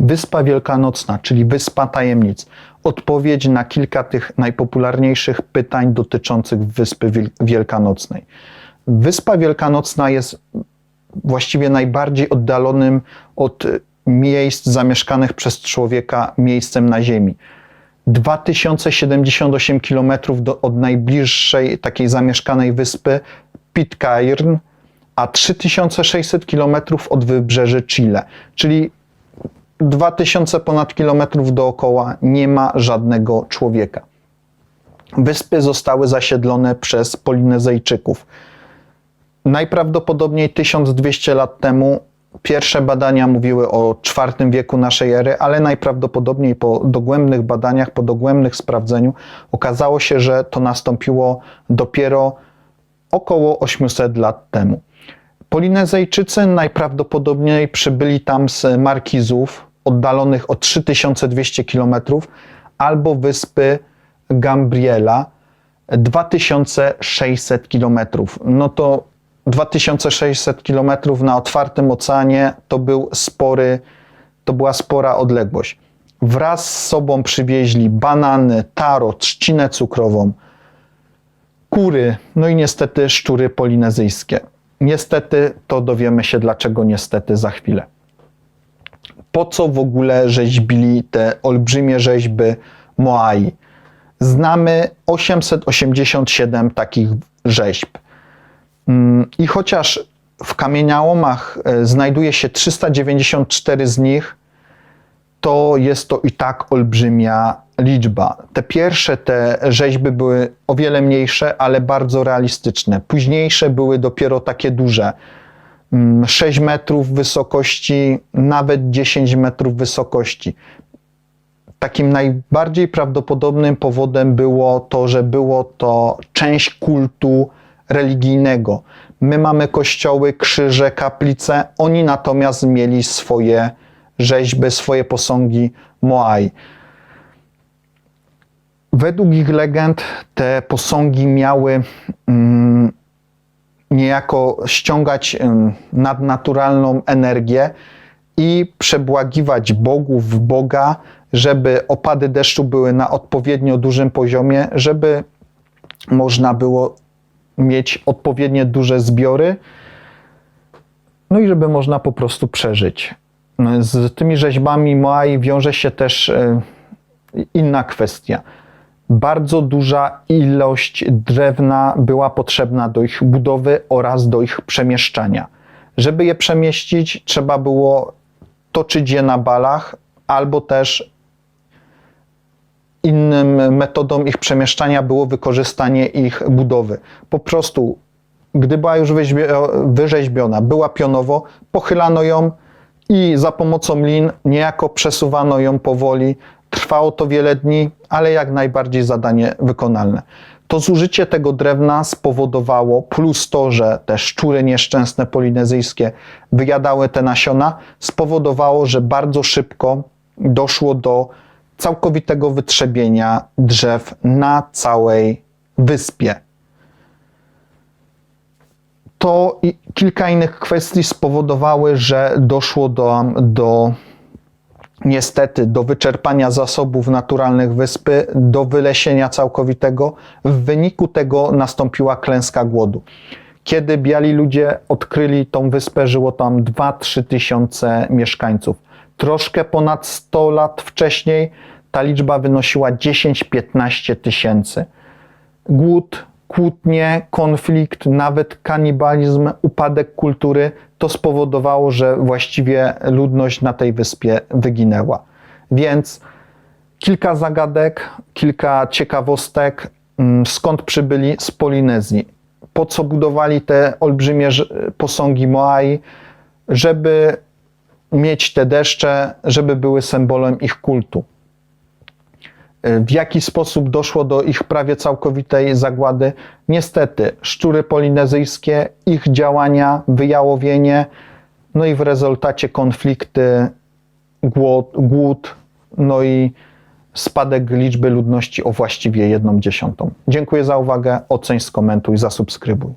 Wyspa Wielkanocna, czyli Wyspa Tajemnic. Odpowiedź na kilka tych najpopularniejszych pytań dotyczących Wyspy Wiel- Wielkanocnej. Wyspa Wielkanocna jest właściwie najbardziej oddalonym od miejsc zamieszkanych przez człowieka miejscem na Ziemi. 2078 km do, od najbliższej takiej zamieszkanej wyspy Pitcairn, a 3600 km od wybrzeży Chile, czyli 2000 ponad kilometrów dookoła nie ma żadnego człowieka. Wyspy zostały zasiedlone przez Polinezyjczyków. Najprawdopodobniej 1200 lat temu pierwsze badania mówiły o IV wieku naszej ery, ale najprawdopodobniej po dogłębnych badaniach, po dogłębnych sprawdzeniu okazało się, że to nastąpiło dopiero około 800 lat temu. Polinezyjczycy najprawdopodobniej przybyli tam z Markizów, oddalonych o 3200 km, albo wyspy Gambriela, 2600 km. No to 2600 km na otwartym oceanie to był spory, to była spora odległość. Wraz z sobą przywieźli banany, taro, trzcinę cukrową, kury, no i niestety szczury polinezyjskie. Niestety to dowiemy się dlaczego niestety za chwilę. Po co w ogóle rzeźbili te olbrzymie rzeźby Moai? Znamy 887 takich rzeźb. Mm, I chociaż w kamieniołomach e, znajduje się 394 z nich, to jest to i tak olbrzymia liczba. Te pierwsze te rzeźby były o wiele mniejsze, ale bardzo realistyczne. Późniejsze były dopiero takie duże. Mm, 6 metrów wysokości, nawet 10 metrów wysokości. Takim najbardziej prawdopodobnym powodem było to, że było to część kultu religijnego. My mamy kościoły, krzyże, kaplice, oni natomiast mieli swoje rzeźby, swoje posągi Moai. Według ich legend te posągi miały mm, niejako ściągać nadnaturalną energię i przebłagiwać bogów, Boga, żeby opady deszczu były na odpowiednio dużym poziomie, żeby można było mieć odpowiednie duże zbiory, no i żeby można po prostu przeżyć. No, Z tymi rzeźbami Moai wiąże się też inna kwestia. Bardzo duża ilość drewna była potrzebna do ich budowy oraz do ich przemieszczania. Żeby je przemieścić, trzeba było toczyć je na balach, albo też innym metodą ich przemieszczania było wykorzystanie ich budowy. Po prostu, gdy była już wyrzeźbiona, była pionowo, pochylano ją i za pomocą lin niejako przesuwano ją powoli. Trwało to wiele dni, ale jak najbardziej zadanie wykonalne. To zużycie tego drewna spowodowało, plus to, że te szczury nieszczęsne polinezyjskie wyjadały te nasiona, spowodowało, że bardzo szybko doszło do całkowitego wytrzebienia drzew na całej wyspie. To i kilka innych kwestii spowodowały, że doszło do, do niestety do wyczerpania zasobów naturalnych wyspy, do wylesienia całkowitego. W wyniku tego nastąpiła klęska głodu. Kiedy biali ludzie odkryli tą wyspę, żyło tam 2-3 tysiące mieszkańców. Troszkę ponad 100 lat wcześniej ta liczba wynosiła 10-15 tysięcy. Głód, kłótnie, konflikt, nawet kanibalizm, upadek kultury to spowodowało, że właściwie ludność na tej wyspie wyginęła. Więc kilka zagadek, kilka ciekawostek, mm, skąd przybyli z Polinezji. Po co budowali te olbrzymie posągi Moai, żeby mieć te deszcze, żeby były symbolem ich kultu. W jaki sposób doszło do ich prawie całkowitej zagłady? Niestety, szczury polinezyjskie, ich działania, wyjałowienie, no i w rezultacie konflikty, głód, głód no i spadek liczby ludności o właściwie jedną dziesiątą. Dziękuję za uwagę, oceń, skomentuj, zasubskrybuj.